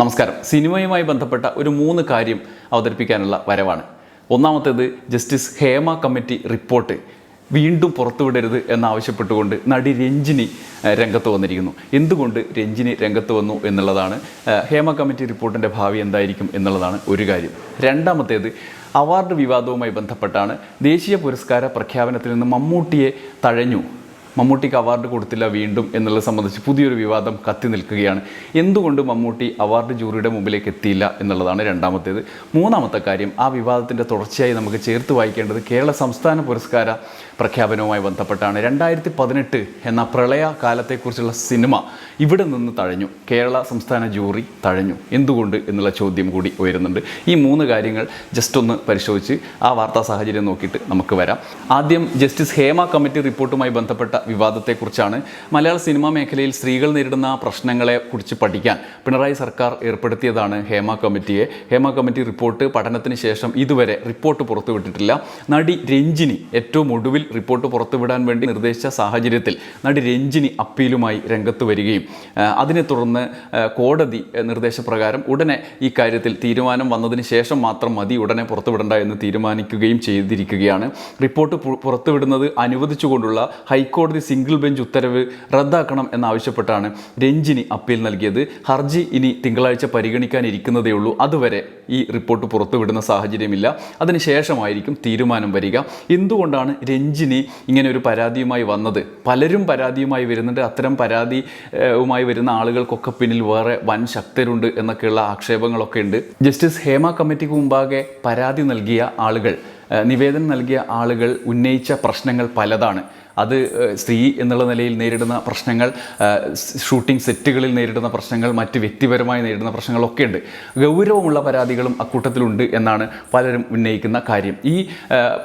നമസ്കാരം. സിനിമയുമായി ബന്ധപ്പെട്ട ഒരു മൂന്ന് കാര്യം അവതരിപ്പിക്കാനുള്ള വരവാണ്. ഒന്നാമത്തേത് ജസ്റ്റിസ് ഹേമ കമ്മിറ്റി റിപ്പോർട്ട്. വീണ്ടും പുറത്തുവിടരുത് എന്നാവശ്യപ്പെട്ടുകൊണ്ട് നടി രഞ്ജിനി രംഗത്ത് വന്നിരിക്കുന്നു. എന്തുകൊണ്ട് രഞ്ജിനി രംഗത്ത് വന്നു എന്നുള്ളതാണ് ഹേമ കമ്മിറ്റി റിപ്പോർട്ടിന്റെ ഭാവി എന്തായിരിക്കും എന്നുള്ളതാണ് ഒരു കാര്യം. രണ്ടാമത്തേത് അവാർഡ് വിവാദവുമായി ബന്ധപ്പെട്ടാണ് ദേശീയ പുരസ്കാര പ്രഖ്യാപനത്തിൽ നിന്ന് മമ്മൂട്ടിയെ തഴഞ്ഞു. മമ്മൂട്ടിക്ക് അവാർഡ് കൊടുത്തില്ല വീണ്ടും എന്നുള്ളത് സംബന്ധിച്ച് പുതിയൊരു വിവാദം കത്തി നിൽക്കുകയാണ്. എന്തുകൊണ്ട് മമ്മൂട്ടി അവാർഡ് ജൂറിയുടെ മുമ്പിലേക്ക് എത്തിയില്ല എന്നുള്ളതാണ് രണ്ടാമത്തേത്. മൂന്നാമത്തെ കാര്യം ആ വിവാദത്തിന്റെ തുടർച്ചയായി നമുക്ക് ചേർത്ത് വായിക്കേണ്ടത് കേരള സംസ്ഥാന പുരസ്കാര പ്രഖ്യാപനവുമായി ബന്ധപ്പെട്ടാണ്. രണ്ടായിരത്തി പതിനെട്ട് എന്ന പ്രളയ കാലത്തെക്കുറിച്ചുള്ള സിനിമ ഇവിടെ നിന്ന് തഴഞ്ഞു. കേരള സംസ്ഥാന ജൂറി തഴഞ്ഞു. എന്തുകൊണ്ട് എന്നുള്ള ചോദ്യം കൂടി ഉയരുന്നുണ്ട്. ഈ മൂന്ന് കാര്യങ്ങൾ ജസ്റ്റ് ഒന്ന് പരിശോധിച്ച് ആ വാർത്താ സാഹചര്യം നോക്കിയിട്ട് നമുക്ക് വരാം. ആദ്യം ജസ്റ്റിസ് ഹേമ കമ്മിറ്റി റിപ്പോർട്ടുമായി ബന്ധപ്പെട്ട വിവാദത്തെക്കുറിച്ചാണ് മലയാള സിനിമാ മേഖലയിൽ സ്ത്രീകൾ നേരിടുന്ന പ്രശ്നങ്ങളെ കുറിച്ച് പഠിക്കാൻ പിണറായി സർക്കാർ ഏർപ്പെടുത്തിയതാണ് ഹേമ കമ്മിറ്റിയെ. ഹേമ കമ്മിറ്റി റിപ്പോർട്ട് പഠനത്തിന് ശേഷം ഇതുവരെ റിപ്പോർട്ട് പുറത്തുവിട്ടിട്ടില്ല. നടി രഞ്ജിനി ഏറ്റവും ഒടുവിൽ റിപ്പോർട്ട് പുറത്തുവിടാൻ വേണ്ടി നിർദ്ദേശിച്ച സാഹചര്യത്തിൽ നടി രഞ്ജിനി അപ്പീലുമായി രംഗത്ത് വരികയും അതിനെ തുടർന്ന് കോടതി നിർദ്ദേശപ്രകാരം ഉടനെ ഈ കാര്യത്തിൽ തീരുമാനം വന്നതിന് ശേഷം മാത്രം മതി ഉടനെ പുറത്തുവിടണ്ട എന്ന് തീരുമാനിക്കുകയും ചെയ്തിരിക്കുകയാണ്. റിപ്പോർട്ട് പുറത്തുവിടുന്നത് അനുവദിച്ചുകൊണ്ടുള്ള ഹൈക്കോടതി സിംഗിൾ ബെഞ്ച് ഉത്തരവ് റദ്ദാക്കണം എന്നാവശ്യപ്പെട്ടാണ് രഞ്ജിനി അപ്പീൽ നൽകിയത്. ഹർജി ഇനി തിങ്കളാഴ്ച പരിഗണിക്കാനിരിക്കുന്നതേ ഉള്ളൂ. അതുവരെ ഈ റിപ്പോർട്ട് പുറത്തുവിടുന്ന സാഹചര്യമില്ല. അതിനുശേഷമായിരിക്കും തീരുമാനം വരിക. എന്തുകൊണ്ടാണ് രഞ്ജിനി ഇങ്ങനെ ഒരു പരാതിയുമായി വന്നത്? പലരും പരാതിയുമായി വരുന്നുണ്ട്. അത്തരം പരാതിയുമായി വരുന്ന ആളുകൾക്കൊക്കെ പിന്നിൽ വേറെ വൻ ശക്തരുണ്ട് എന്നൊക്കെയുള്ള ആക്ഷേപങ്ങളൊക്കെ ഉണ്ട്. ജസ്റ്റിസ് ഹേമ കമ്മിറ്റിക്ക് മുമ്പാകെ പരാതി നൽകിയ ആളുകൾ നിവേദനം നൽകിയ ആളുകൾ ഉന്നയിച്ച പ്രശ്നങ്ങൾ പലതാണ്. അത് സ്ത്രീ എന്നുള്ള നിലയിൽ നേരിടുന്ന പ്രശ്നങ്ങൾ ഷൂട്ടിംഗ് സെറ്റുകളിൽ നേരിടുന്ന പ്രശ്നങ്ങൾ മറ്റ് വ്യക്തിപരമായി നേരിടുന്ന പ്രശ്നങ്ങളൊക്കെ ഉണ്ട്. ഗൗരവമുള്ള പരാതികളും അക്കൂട്ടത്തിലുണ്ട് എന്നാണ് പലരും ഉന്നയിക്കുന്ന കാര്യം. ഈ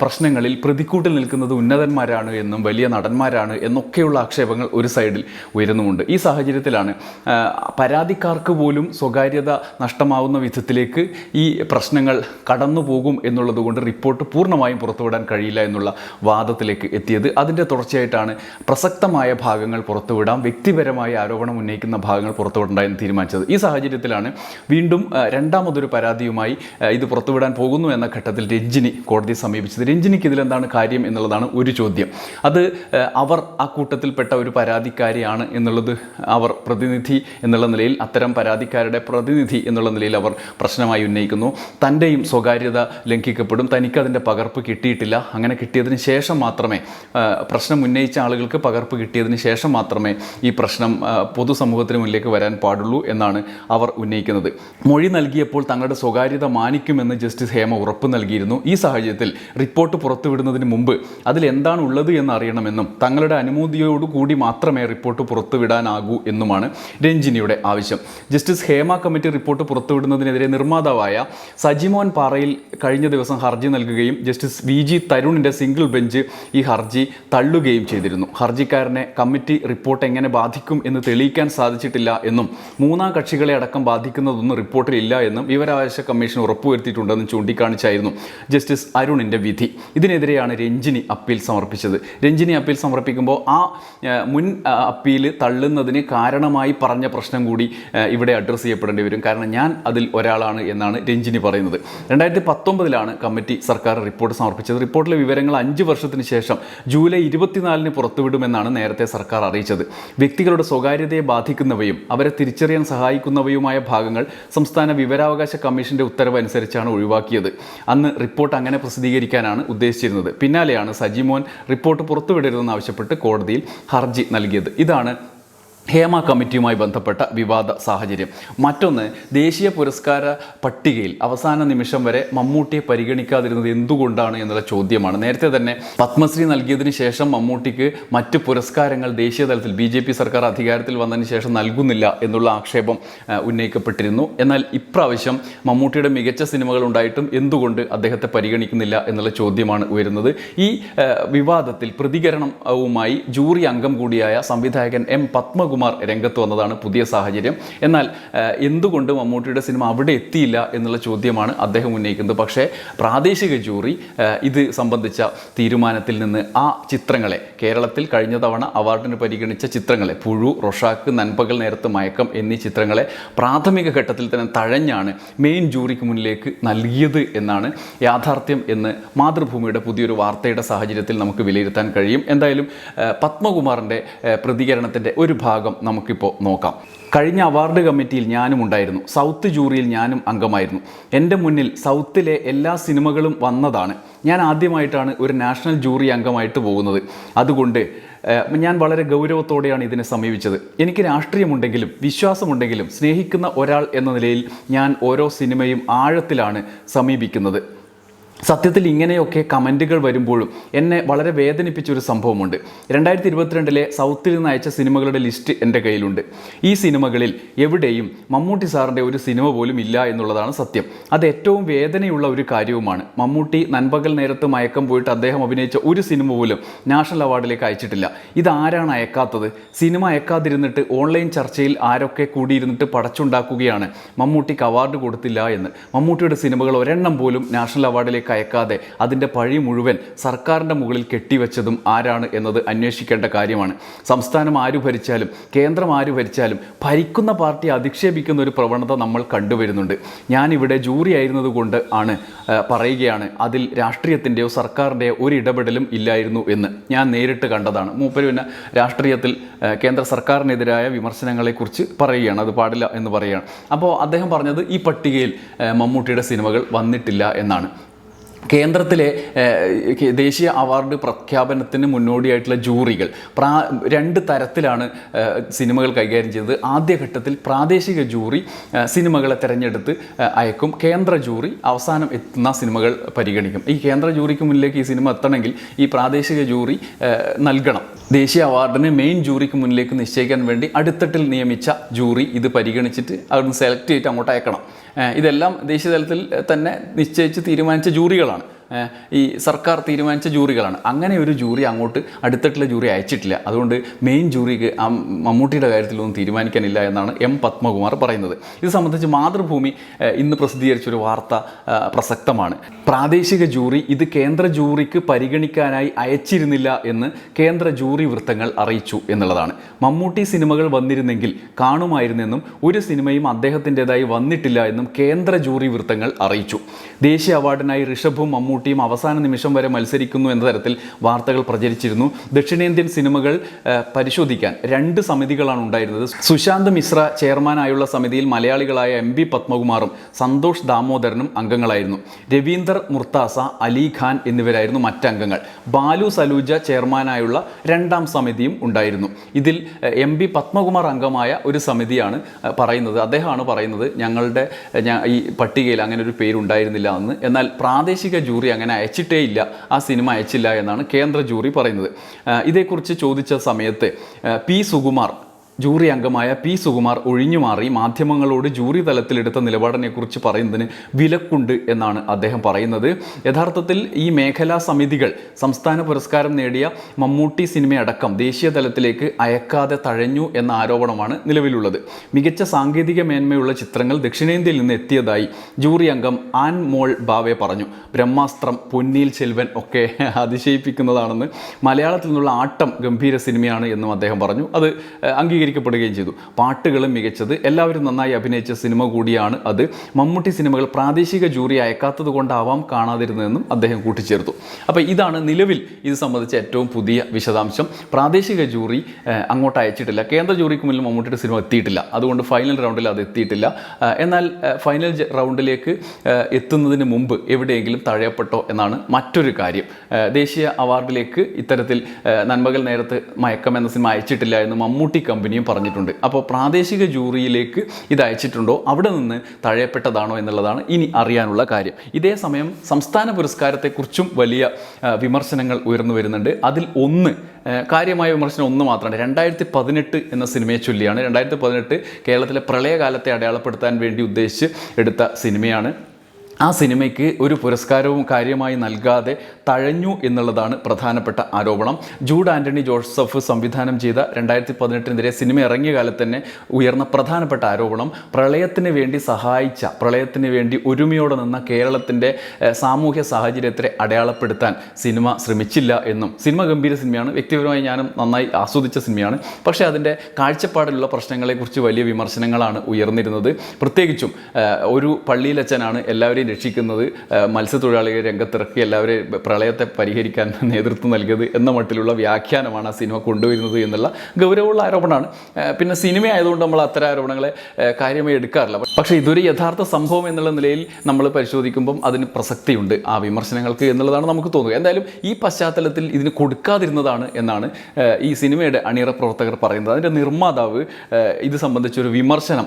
പ്രശ്നങ്ങളിൽ പ്രതിക്കൂട്ടിൽ നിൽക്കുന്നത് ഉന്നതന്മാരാണ് എന്നും വലിയ നടന്മാരാണ് എന്നൊക്കെയുള്ള ആക്ഷേപങ്ങൾ ഒരു സൈഡിൽ ഉയരുന്നുമുണ്ട്. ഈ സാഹചര്യത്തിലാണ് പരാതിക്കാർക്ക് പോലും സ്വകാര്യത നഷ്ടമാവുന്ന വിധത്തിലേക്ക് ഈ പ്രശ്നങ്ങൾ കടന്നു പോകും എന്നുള്ളതുകൊണ്ട് റിപ്പോർട്ട് പൂർണമായും പുറത്തുവിടാൻ കഴിയില്ല എന്നുള്ള വാദത്തിലേക്ക് എത്തിയത്. അതിന്റെ തുടർച്ചയായിട്ടാണ് പ്രസക്തമായ ഭാഗങ്ങൾ പുറത്തുവിടാം വ്യക്തിപരമായ ആരോപണം ഉന്നയിക്കുന്ന ഭാഗങ്ങൾ പുറത്തുവിടണ്ട എന്ന് തീരുമാനിച്ചത്. ഈ സാഹചര്യത്തിലാണ് വീണ്ടും രണ്ടാമതൊരു പരാതിയുമായി ഇത് പുറത്തുവിടാൻ പോകുന്നു എന്ന ഘട്ടത്തിൽ രഞ്ജിനി കോടതിയെ സമീപിച്ചത്. രഞ്ജിനിക്ക് ഇതിലെന്താണ് കാര്യം എന്നുള്ളതാണ് ഒരു ചോദ്യം. അത് അവർ ആ കൂട്ടത്തിൽപ്പെട്ട ഒരു പരാതിക്കാരിയാണ് എന്നുള്ളത് അവർ പ്രതിനിധി എന്നുള്ള നിലയിൽ അത്തരം പരാതിക്കാരുടെ പ്രതിനിധി എന്നുള്ള നിലയിൽ അവർ പ്രശ്നമായി ഉന്നയിക്കുന്നു. തന്റെയും സ്വകാര്യത ലംഘിക്കപ്പെടും. തനിക്ക് അതിന്റെ പകർപ്പ് കിട്ടിയിട്ടില്ല. അങ്ങനെ കിട്ടിയതിന് ശേഷം മാത്രമേ ആ, പ്രശ്നം ഉന്നയിച്ച ആളുകൾക്ക് പകർപ്പ് കിട്ടിയതിന് ശേഷം മാത്രമേ ഈ പ്രശ്നം പൊതുസമൂഹത്തിന് മുന്നിലേക്ക് വരാൻ പാടുള്ളൂ എന്നാണ് അവർ ഉന്നയിക്കുന്നത്. മൊഴി നൽകിയപ്പോൾ തങ്ങളുടെ സ്വകാര്യത മാനിക്കുമെന്ന് ജസ്റ്റിസ് ഹേമ ഉറപ്പ് നൽകിയിരുന്നു. ഈ സാഹചര്യത്തിൽ റിപ്പോർട്ട് പുറത്തുവിടുന്നതിന് മുമ്പ് അതിൽ എന്താണ് ഉള്ളത് എന്ന് അറിയണമെന്നും തങ്ങളുടെ അനുമതിയോടുകൂടി മാത്രമേ റിപ്പോർട്ട് പുറത്തുവിടാനാകൂ എന്നുമാണ് രഞ്ജിനിയുടെ ആവശ്യം. ജസ്റ്റിസ് ഹേമ കമ്മിറ്റി റിപ്പോർട്ട് പുറത്തുവിടുന്നതിനെതിരെ നിർമ്മാതാവായ സജിമോൻ പാറയിൽ കഴിഞ്ഞ ദിവസം ഹർജി നൽകുകയും ജസ്റ്റിസ് വി ജി തരുണിന്റെ സിംഗിൾ ബെഞ്ച് ഈ ഹർജി തള്ളുകയും ചെയ്തിരുന്നു. ഹർജിക്കാരനെ കമ്മിറ്റി റിപ്പോർട്ട് എങ്ങനെ ബാധിക്കും എന്ന് തെളിയിക്കാൻ സാധിച്ചിട്ടില്ല എന്നും മൂന്നാം കക്ഷികളെ അടക്കം ബാധിക്കുന്നതൊന്നും റിപ്പോർട്ടിൽ ഇല്ല എന്നും വിവരാവകാശ കമ്മീഷൻ ഉറപ്പുവരുത്തിയിട്ടുണ്ടെന്നും ചൂണ്ടിക്കാണിച്ചായിരുന്നു ജസ്റ്റിസ് അരുണിന്റെ വിധി. ഇതിനെതിരെയാണ് രഞ്ജിനി അപ്പീൽ സമർപ്പിച്ചത്. രഞ്ജിനി അപ്പീൽ സമർപ്പിക്കുമ്പോൾ ആ മുൻ അപ്പീൽ തള്ളുന്നതിന് കാരണമായി പറഞ്ഞ പ്രശ്നം കൂടി ഇവിടെ അഡ്രസ്സ് ചെയ്യപ്പെടേണ്ടി വരും. കാരണം ഞാൻ അതിൽ ഒരാളാണ് എന്നാണ് രഞ്ജിനി പറയുന്നത്. രണ്ടായിരത്തി പത്തൊമ്പതിലാണ് കമ്മിറ്റി സർക്കാർ റിപ്പോർട്ട് സമർപ്പിച്ചത്. റിപ്പോർട്ടിലെ വിവരങ്ങൾ അഞ്ച് വർഷത്തിന് ശേഷം ജൂലൈ ഇരുപത്തിനാലിന് പുറത്തുവിടുമെന്നാണ് നേരത്തെ സർക്കാർ അറിയിച്ചത്. വ്യക്തികളുടെ സ്വകാര്യതയെ ബാധിക്കുന്നവയും അവരെ തിരിച്ചറിയാൻ സഹായിക്കുന്നവയുമായ ഭാഗങ്ങൾ സംസ്ഥാന വിവരാവകാശ കമ്മീഷന്റെ ഉത്തരവ് അനുസരിച്ചാണ് ഒഴിവാക്കിയത്. അന്ന് റിപ്പോർട്ട് അങ്ങനെ പ്രസിദ്ധീകരിക്കാനാണ് ഉദ്ദേശിച്ചിരുന്നത്. പിന്നാലെയാണ് സജിമോൻ റിപ്പോർട്ട് പുറത്തുവിടരുതെന്ന് ആവശ്യപ്പെട്ട് കോടതിയിൽ ഹർജി നൽകിയത്. ഇതാണ് ഹേമ കമ്മിറ്റിയുമായി ബന്ധപ്പെട്ട വിവാദ സാഹചര്യം. മറ്റൊന്ന് ദേശീയ പുരസ്കാര പട്ടികയിൽ അവസാന നിമിഷം വരെ മമ്മൂട്ടിയെ പരിഗണിക്കാതിരുന്നത് എന്തുകൊണ്ടാണ് എന്നുള്ള ചോദ്യമാണ്. നേരത്തെ തന്നെ പത്മശ്രീ നൽകിയതിന് ശേഷം മമ്മൂട്ടിക്ക് മറ്റ് പുരസ്കാരങ്ങൾ ദേശീയ തലത്തിൽ ബി ജെ പി സർക്കാർ അധികാരത്തിൽ വന്നതിന് ശേഷം നൽകുന്നില്ല എന്നുള്ള ആക്ഷേപം ഉന്നയിക്കപ്പെട്ടിരുന്നു. എന്നാൽ ഇപ്രാവശ്യം മമ്മൂട്ടിയുടെ മികച്ച സിനിമകൾ ഉണ്ടായിട്ടും എന്തുകൊണ്ട് അദ്ദേഹത്തെ പരിഗണിക്കുന്നില്ല എന്നുള്ള ചോദ്യമാണ് ഉയരുന്നത്. ഈ വിവാദത്തിൽ പ്രതികരണവുമായി ജൂറി അംഗം കൂടിയായ സംവിധായകൻ എം പത്മകുമാർ പത്മകുമാർ രംഗത്ത് വന്നതാണ് പുതിയ സാഹചര്യം. എന്നാൽ എന്തുകൊണ്ട് മമ്മൂട്ടിയുടെ സിനിമ അവിടെ എത്തിയില്ല എന്നുള്ള ചോദ്യമാണ് അദ്ദേഹം ഉന്നയിക്കുന്നത്. പക്ഷേ പ്രാദേശിക ജൂറി ഇത് സംബന്ധിച്ച തീരുമാനത്തിൽ നിന്ന് ആ ചിത്രങ്ങളെ കേരളത്തിൽ കഴിഞ്ഞ തവണ അവാർഡിന് പരിഗണിച്ച ചിത്രങ്ങളെ പുഴു റൊഷാക്ക് നൻപകൽ നേരത്ത് മയക്കം എന്നീ ചിത്രങ്ങളെ പ്രാഥമിക ഘട്ടത്തിൽ തന്നെ തഴഞ്ഞാണ് മെയിൻ ജൂറിക്ക് മുന്നിലേക്ക് നൽകിയത് എന്നാണ് യാഥാർത്ഥ്യം എന്ന് മാതൃഭൂമിയുടെ പുതിയൊരു വാർത്തയുടെ സാഹചര്യത്തിൽ നമുക്ക് വിലയിരുത്താൻ കഴിയും. എന്തായാലും പത്മകുമാറിന്റെ പ്രതികരണത്തിന്റെ ഒരു ഭാഗം നമുക്കിപ്പോൾ നോക്കാം. കഴിഞ്ഞ അവാർഡ് കമ്മിറ്റിയിൽ ഞാനും ഉണ്ടായിരുന്നു. സൗത്ത് ജൂറിയിൽ ഞാനും അംഗമായിരുന്നു. എന്റെ മുന്നിൽ സൗത്തിലെ എല്ലാ സിനിമകളും വന്നതാണ്. ഞാൻ ആദ്യമായിട്ടാണ് ഒരു നാഷണൽ ജൂറി അംഗമായിട്ട് പോകുന്നത്. അതുകൊണ്ട് ഞാൻ വളരെ ഗൗരവത്തോടെയാണ് ഇതിനെ സമീപിച്ചത്. എനിക്ക് രാഷ്ട്രീയമുണ്ടെങ്കിലും വിശ്വാസമുണ്ടെങ്കിലും സ്നേഹിക്കുന്ന ഒരാൾ എന്ന നിലയിൽ ഞാൻ ഓരോ സിനിമയും ആഴത്തിലാണ് സമീപിക്കുന്നത്. സത്യത്തിൽ ഇങ്ങനെയൊക്കെ കമന്റുകൾ വരുമ്പോഴും എന്നെ വളരെ വേദനിപ്പിച്ച ഒരു സംഭവമുണ്ട്. രണ്ടായിരത്തി ഇരുപത്തിരണ്ടിലെ സൗത്തിൽ നിന്ന് അയച്ച സിനിമകളുടെ ലിസ്റ്റ് എന്റെ കയ്യിലുണ്ട്. ഈ സിനിമകളിൽ എവിടെയും മമ്മൂട്ടി സാറിന്റെ ഒരു സിനിമ പോലും ഇല്ല എന്നുള്ളതാണ് സത്യം. അത് ഏറ്റവും വേദനയുള്ള ഒരു കാര്യവുമാണ്. മമ്മൂട്ടി നൻപകൽ നേരത്ത് മയക്കം പോയിട്ട് അദ്ദേഹം അഭിനയിച്ച ഒരു സിനിമ പോലും നാഷണൽ അവാർഡിലേക്ക് അയച്ചിട്ടില്ല. ഇതാരാണ് അയക്കാത്തത്? സിനിമ അയക്കാതിരുന്നിട്ട് ഓൺലൈൻ ചർച്ചയിൽ ആരൊക്കെ കൂടിയിരുന്നിട്ട് പടച്ചുണ്ടാക്കുകയാണ്? മമ്മൂട്ടിക്ക് അവാർഡ് കൊടുത്തില്ല എന്ന്. മമ്മൂട്ടിയുടെ സിനിമകൾ ഒരെണ്ണം പോലും നാഷണൽ അവാർഡിലേക്ക് അയക്കാതെ അതിന്റെ പഴി മുഴുവൻ സർക്കാരിന്റെ മുകളിൽ കെട്ടിവെച്ചതും ആരാണ് എന്നത് അന്വേഷിക്കേണ്ട കാര്യമാണ്. സംസ്ഥാനം ആര് ഭരിച്ചാലും കേന്ദ്രം ആര് ഭരിച്ചാലും ഭരിക്കുന്ന പാർട്ടി അധിക്ഷേപിക്കുന്ന ഒരു പ്രവണത നമ്മൾ കണ്ടുവരുന്നുണ്ട്. ഞാനിവിടെ ജൂറി ആയിരുന്നത് കൊണ്ട് ആണ് പറയുകയാണ് അതിൽ രാഷ്ട്രീയത്തിന്റെയോ സർക്കാരിന്റെയോ ഒരു ഇടപെടലും ഇല്ലായിരുന്നു എന്ന്. ഞാൻ നേരിട്ട് കണ്ടതാണ്. മൂപ്പര് പിന്നെ രാഷ്ട്രീയത്തിൽ കേന്ദ്ര സർക്കാരിനെതിരായ വിമർശനങ്ങളെക്കുറിച്ച് പറയുകയാണ്. അത് പാടില്ല എന്ന് പറയുകയാണ്. അപ്പോൾ അദ്ദേഹം പറഞ്ഞത് ഈ പട്ടികയിൽ മമ്മൂട്ടിയുടെ സിനിമകൾ വന്നിട്ടില്ല എന്നാണ്. കേന്ദ്രത്തിലെ ദേശീയ അവാർഡ് പ്രഖ്യാപനത്തിന് മുന്നോടിയായിട്ടുള്ള ജൂറികൾ. പ്രാ രണ്ട് തരത്തിലാണ് സിനിമകൾ കൈകാര്യം ചെയ്തത്. ആദ്യഘട്ടത്തിൽ പ്രാദേശിക ജൂറി സിനിമകളെ തിരഞ്ഞെടുത്ത് അയക്കും. കേന്ദ്ര ജൂറി അവസാനം എത്തുന്ന സിനിമകൾ പരിഗണിക്കും. ഈ കേന്ദ്ര ജൂറിക്ക് മുന്നിലേക്ക് ഈ സിനിമ എത്തണമെങ്കിൽ ഈ പ്രാദേശിക ജൂറി നൽകണം. ദേശീയ അവാർഡിന് മെയിൻ ജൂറിക്ക് മുന്നിലേക്ക് നിശ്ചയിക്കാൻ വേണ്ടി അടുത്തട്ടിൽ നിയമിച്ച ജൂറി ഇത് പരിഗണിച്ചിട്ട് അവിടുന്ന് സെലക്ട് ചെയ്തിട്ട് അങ്ങോട്ട് അയക്കണം. ഇതെല്ലാം ദേശീയ തലത്തിൽ തന്നെ നിശ്ചയിച്ച് തീരുമാനിച്ച ജൂറികളാണ്. ഈ സർക്കാർ തീരുമാനിച്ച ജൂറികളാണ്. അങ്ങനെ ഒരു ജൂറി അങ്ങോട്ട് അടുത്തിട്ടുള്ള ജൂറി അയച്ചിട്ടില്ല. അതുകൊണ്ട് മെയിൻ ജൂറിക്ക് ആ മമ്മൂട്ടിയുടെ കാര്യത്തിലൊന്നും തീരുമാനിക്കാനില്ല എന്നാണ് എം പത്മകുമാർ പറയുന്നത്. ഇത് സംബന്ധിച്ച് മാതൃഭൂമി ഇന്ന് പ്രസിദ്ധീകരിച്ചൊരു വാർത്ത പ്രസക്തമാണ്. പ്രാദേശിക ജൂറി ഇത് കേന്ദ്ര ജൂറിക്ക് പരിഗണിക്കാനായി അയച്ചിരുന്നില്ല എന്ന് കേന്ദ്ര ജൂറി വൃത്തങ്ങൾ അറിയിച്ചു എന്നുള്ളതാണ്. മമ്മൂട്ടി സിനിമകൾ വന്നിരുന്നെങ്കിൽ കാണുമായിരുന്നെന്നും ഒരു സിനിമയും അദ്ദേഹത്തിന്റെതായി വന്നിട്ടില്ല എന്നും കേന്ദ്ര ജൂറി വൃത്തങ്ങൾ അറിയിച്ചു. ദേശീയ അവാർഡിനായി ഋഷഭും മമ്മൂട്ടിയും അവസാന നിമിഷം വരെ മത്സരിക്കുന്നു എന്ന തരത്തിൽ വാർത്തകൾ പ്രചരിച്ചിരുന്നു. ദക്ഷിണേന്ത്യൻ സിനിമകൾ പരിശോധിക്കാൻ രണ്ട് സമിതികളാണ് ഉണ്ടായിരുന്നത്. സുശാന്ത് മിശ്ര ചെയർമാനായുള്ള സമിതിയിൽ മലയാളികളായ എം ബി പത്മകുമാറും സന്തോഷ് ദാമോദരനും അംഗങ്ങളായിരുന്നു. രവീന്ദർ മുർത്താസ അലി ഖാൻ എന്നിവരായിരുന്നു മറ്റംഗങ്ങൾ. ബാലു സലൂജ ചെയർമാനായുള്ള രണ്ടാം സമിതിയും ഉണ്ടായിരുന്നു. ഇതിൽ എം ബി പത്മകുമാർ അംഗമായ ഒരു സമിതിയാണ് പറയുന്നത്. അദ്ദേഹമാണ് പറയുന്നത് ഞങ്ങളുടെ ഈ പട്ടികയിൽ അങ്ങനെ ഒരു പേരുണ്ടായിരുന്നില്ല എന്ന്. എന്നാൽ പ്രാദേശിക ജൂറി അങ്ങനെ അയച്ചിട്ടേ ഇല്ല. ആ സിനിമ അയച്ചില്ല എന്നാണ് കേന്ദ്ര ജൂറി പറയുന്നത്. ഇതേക്കുറിച്ച് ചോദിച്ച സമയത്ത് പി സുകുമാർ ജൂറി അംഗമായ പി സുകുമാർ ഒഴിഞ്ഞുമാറി മാധ്യമങ്ങളോട് ജൂറി തലത്തിലെടുത്ത നിലപാടിനെക്കുറിച്ച് പറയുന്നതിന് വിലക്കുണ്ട് എന്നാണ് അദ്ദേഹം പറയുന്നത്. യഥാർത്ഥത്തിൽ ഈ മേഖലാ സമിതികൾ സംസ്ഥാന പുരസ്കാരം നേടിയ മമ്മൂട്ടി സിനിമയടക്കം ദേശീയ തലത്തിലേക്ക് അയക്കാതെ തഴഞ്ഞു എന്ന ആരോപണമാണ് നിലവിലുള്ളത്. മികച്ച സാങ്കേതിക മേന്മയുള്ള ചിത്രങ്ങൾ ദക്ഷിണേന്ത്യയിൽ നിന്ന് എത്തിയതായി ജൂറി അംഗം ആൻ മോൾ ബാവെ പറഞ്ഞു. ബ്രഹ്മാസ്ത്രം പൊന്നിയിൽ ചെൽവൻ ഒക്കെ അതിശയിപ്പിക്കുന്നതാണെന്ന് മലയാളത്തിൽ നിന്നുള്ള ആട്ടം ഗംഭീര സിനിമയാണ് എന്നും അദ്ദേഹം പറഞ്ഞു. അത് ഏഹ്, അംഗീകരിക്കപ്പെടുകയും ചെയ്തു. പാട്ടുകളും മികച്ചത്. എല്ലാവരും നന്നായി അഭിനയിച്ച സിനിമ കൂടിയാണ് അത്. മമ്മൂട്ടി സിനിമകൾ പ്രാദേശിക ജൂറി അയക്കാത്തത് കൊണ്ടാവാം കാണാതിരുന്നതെന്നും അദ്ദേഹം കൂട്ടിച്ചേർത്തു. അപ്പോൾ ഇതാണ് നിലവിൽ ഇത് സംബന്ധിച്ച ഏറ്റവും പുതിയ വിശദാംശം. പ്രാദേശിക ജൂറി അങ്ങോട്ട് അയച്ചിട്ടില്ല. കേന്ദ്ര ജൂറിക്ക് മുന്നിൽ മമ്മൂട്ടിയുടെ സിനിമ എത്തിയിട്ടില്ല. അതുകൊണ്ട് ഫൈനൽ റൗണ്ടിൽ അത് എത്തിയിട്ടില്ല. എന്നാൽ ഫൈനൽ റൗണ്ടിലേക്ക് എത്തുന്നതിന് മുമ്പ് എവിടെയെങ്കിലും തഴയപ്പെട്ടോ എന്നാണ് മറ്റൊരു കാര്യം. ദേശീയ അവാർഡിലേക്ക് ഇത്തരത്തിൽ നന്മകൾ നേരത്ത് മയക്കം എന്ന സിനിമ അയച്ചിട്ടില്ല എന്ന് മമ്മൂട്ടി കമ്പനിയും പറഞ്ഞിട്ടുണ്ട്. അപ്പോൾ പ്രാദേശിക ജൂറിയിലേക്ക് ഇത് അയച്ചിട്ടുണ്ടോ? അവിടെ നിന്ന് തഴയപ്പെട്ടതാണോ എന്നുള്ളതാണ് ഇനി അറിയാനുള്ള കാര്യം. ഇതേ സമയം സംസ്ഥാന പുരസ്കാരത്തെക്കുറിച്ചും വലിയ വിമർശനങ്ങൾ ഉയർന്നു വരുന്നുണ്ട്. അതിൽ ഒന്ന് കാര്യമായ വിമർശനം ഒന്ന് മാത്രമാണ് രണ്ടായിരത്തി പതിനെട്ട് എന്ന സിനിമയെ ചൊല്ലിയാണ്. രണ്ടായിരത്തി പതിനെട്ട് കേരളത്തിലെ പ്രളയകാലത്തെ അടയാളപ്പെടുത്താൻ വേണ്ടി ഉദ്ദേശിച്ച് എടുത്ത സിനിമയാണ്. ആ സിനിമയ്ക്ക് ഒരു പുരസ്കാരവും കാര്യമായി നൽകാതെ തഴഞ്ഞു എന്നുള്ളതാണ് പ്രധാനപ്പെട്ട ആരോപണം. ജൂഡ് ആന്റണി ജോസഫ് സംവിധാനം ചെയ്ത രണ്ടായിരത്തി പതിനെട്ടിനെതിരെ സിനിമ ഇറങ്ങിയ കാലത്ത് തന്നെ ഉയർന്ന പ്രധാനപ്പെട്ട ആരോപണം. പ്രളയത്തിന് വേണ്ടി സഹായിച്ച പ്രളയത്തിന് വേണ്ടി ഒരുമയോടെ നിന്ന കേരളത്തിന്റെ സാമൂഹ്യ സാഹചര്യത്തെ അടയാളപ്പെടുത്താൻ സിനിമ ശ്രമിച്ചില്ല എന്നും. സിനിമ ഗംഭീര സിനിമയാണ്. വ്യക്തിപരമായി ഞാനും നന്നായി ആസ്വദിച്ച സിനിമയാണ്. പക്ഷേ അതിന്റെ കാഴ്ചപ്പാടിലുള്ള പ്രശ്നങ്ങളെക്കുറിച്ച് വലിയ വിമർശനങ്ങളാണ് ഉയർന്നിരുന്നത്. പ്രത്യേകിച്ചും ഒരു പള്ളിയിലച്ഛനാണ് എല്ലാവരെയും രക്ഷിക്കുന്നത് ഏഹ്, മത്സ്യത്തൊഴിലാളികളെ രംഗത്തിറക്കി എല്ലാവരെയും പ്രളയത്തെ പരിഹരിക്കാൻ നേതൃത്വം നൽകിയത് എന്ന മട്ടിലുള്ള വ്യാഖ്യാനമാണ് ആ സിനിമ കൊണ്ടുവരുന്നത് എന്നുള്ള ഗൗരവമുള്ള ആരോപണമാണ്. പിന്നെ സിനിമ ആയതുകൊണ്ട് നമ്മൾ അത്തരം ആരോപണങ്ങളെ കാര്യമായി എടുക്കാറില്ല. പക്ഷേ ഇതൊരു യഥാർത്ഥ സംഭവം എന്നുള്ള നിലയിൽ നമ്മൾ പരിശോധിക്കുമ്പം അതിന് പ്രസക്തിയുണ്ട്. ആ വിമർശനങ്ങൾക്ക് എന്നുള്ളതാണ് നമുക്ക് തോന്നുക എന്തായാലും ഈ പശ്ചാത്തലത്തിൽ ഇതിന് കൊടുക്കാതിരുന്നതാണ് എന്നാണ് ഈ സിനിമയുടെ അണിയറ പ്രവർത്തകർ പറയുന്നത്. അതിന്റെ നിർമ്മാതാവ് ഇത് സംബന്ധിച്ചൊരു വിമർശനം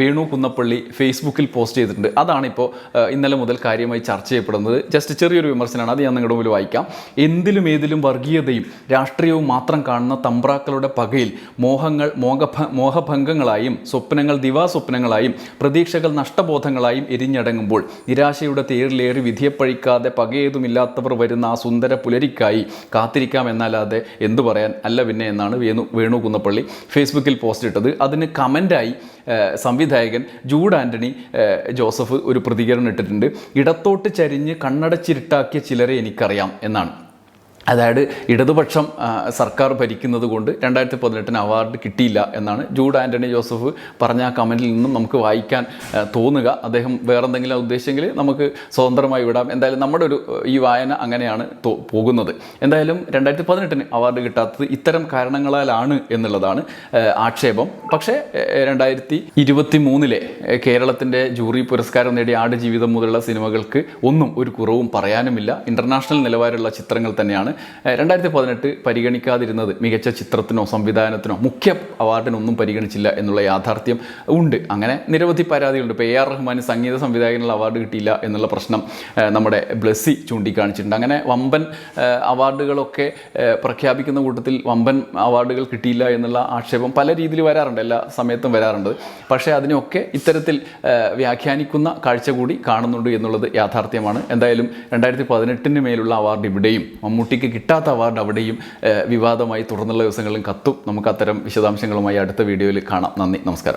വേണു കുന്നപ്പള്ളി ഫേസ്ബുക്കിൽ പോസ്റ്റ് ചെയ്തിട്ടുണ്ട്. അതാണ് ഇപ്പോൾ ഇന്നലെ മുതൽ കാര്യമായി ചർച്ച ചെയ്യപ്പെടുന്നത് ജസ്റ്റ് ചെറിയൊരു വിമർശനമാണ്. അത് ഞാൻ നിങ്ങളുടെ മുമ്പിൽ വായിക്കാം. എന്തിലും ഏതിലും വർഗീയതയും രാഷ്ട്രീയവും മാത്രം കാണുന്ന തമ്പ്രാക്കളുടെ പകയിൽ മോഹങ്ങൾ മോഹഭ മോഹഭംഗങ്ങളായും സ്വപ്നങ്ങൾ ദിവാസ്വപ്നങ്ങളായും പ്രതീക്ഷകൾ നഷ്ടബോധങ്ങളായും എരിഞ്ഞടങ്ങുമ്പോൾ നിരാശയുടെ തേരിലേറി വിധിയപ്പഴിക്കാതെ പകയേതുമില്ലാത്തവർ വരുന്ന ആ സുന്ദര പുലരിക്കായി കാത്തിരിക്കാം എന്നല്ലാതെ എന്തു പറയാൻ അല്ല പിന്നെ എന്നാണ് വേണു വേണു കുന്നപ്പള്ളി. ഫേസ്ബുക്കിൽ പോസ്റ്റ് ഇട്ടത്. അതിന് കമന്റായി സംവിധായകൻ ജൂഡ് ആന്റണി ജോസഫ് ഒരു പ്രതികരണം ഇട്ടിട്ടുണ്ട്. ഇടത്തോട്ട് ചരിഞ്ഞ് കണ്ണടച്ചിരുട്ടാക്കിയ ചിലരെ എനിക്കറിയാം എന്നാണ്. അതായത് ഇടതുപക്ഷം സർക്കാർ ഭരിക്കുന്നത് കൊണ്ട് രണ്ടായിരത്തി പതിനെട്ടിന് അവാർഡ് കിട്ടിയില്ല എന്നാണ് ജൂഡ് ആന്റണി ജോസഫ് പറഞ്ഞ ആ കമന്റിൽ നിന്നും നമുക്ക് വായിക്കാൻ തോന്നുക. അദ്ദേഹം വേറെന്തെങ്കിലും ഉദ്ദേശിച്ചെങ്കിൽ നമുക്ക് സ്വതന്ത്രമായി വിടാം. എന്തായാലും നമ്മുടെ ഒരു ഈ വായന അങ്ങനെയാണ് പോകുന്നത്. എന്തായാലും രണ്ടായിരത്തി പതിനെട്ടിന് അവാർഡ് കിട്ടാത്തത് ഇത്തരം കാരണങ്ങളാലാണ് എന്നുള്ളതാണ് ആക്ഷേപം. പക്ഷേ രണ്ടായിരത്തി ഇരുപത്തി മൂന്നിലെ കേരളത്തിന്റെ ജൂറി പുരസ്കാരം നേടിയ ആട് ജീവിതം മുതലുള്ള സിനിമകൾക്ക് ഒന്നും ഒരു കുറവും പറയാനുമില്ല. ഇന്റർനാഷണൽ നിലവാരമുള്ള ചിത്രങ്ങൾ തന്നെയാണ് രണ്ടായിരത്തി പതിനെട്ട് പരിഗണിക്കാതിരുന്നത് മികച്ച ചിത്രത്തിനോ സംവിധാനത്തിനോ മുഖ്യ അവാർഡിനൊന്നും പരിഗണിച്ചില്ല എന്നുള്ള യാഥാർത്ഥ്യം ഉണ്ട്. അങ്ങനെ നിരവധി പരാതികളുണ്ട്. ഇപ്പോൾ എ ആർ റഹ്മാന് സംഗീത സംവിധായകനുള്ള അവാർഡ് കിട്ടിയില്ല എന്നുള്ള പ്രശ്നം നമ്മുടെ ബ്ലസ്സി ചൂണ്ടിക്കാണിച്ചിട്ടുണ്ട്. അങ്ങനെ വമ്പൻ അവാർഡുകളൊക്കെ പ്രഖ്യാപിക്കുന്ന കൂട്ടത്തിൽ വമ്പൻ അവാർഡുകൾ കിട്ടിയില്ല എന്നുള്ള ആക്ഷേപം പല രീതിയിൽ വരാറുണ്ട്. എല്ലാ സമയത്തും വരാറുണ്ട്. പക്ഷേ അതിനൊക്കെ ഇത്തരത്തിൽ വ്യാഖ്യാനിക്കുന്ന കാഴ്ച കൂടി കാണുന്നുണ്ട് എന്നുള്ളത് യാഥാർത്ഥ്യമാണ്. എന്തായാലും രണ്ടായിരത്തി പതിനെട്ടിന് മേലുള്ള അവാർഡ് ഇവിടെയും മമ്മൂട്ടിക്ക് കിട്ടാത്ത അവാർഡ് അവിടെയും വിവാദമായി തുടർന്നുള്ള ദിവസങ്ങളിലും കത്തും. നമുക്ക് അത്തരം വിശദാംശങ്ങളുമായി അടുത്ത വീഡിയോയിൽ കാണാം. നന്ദി. നമസ്കാരം.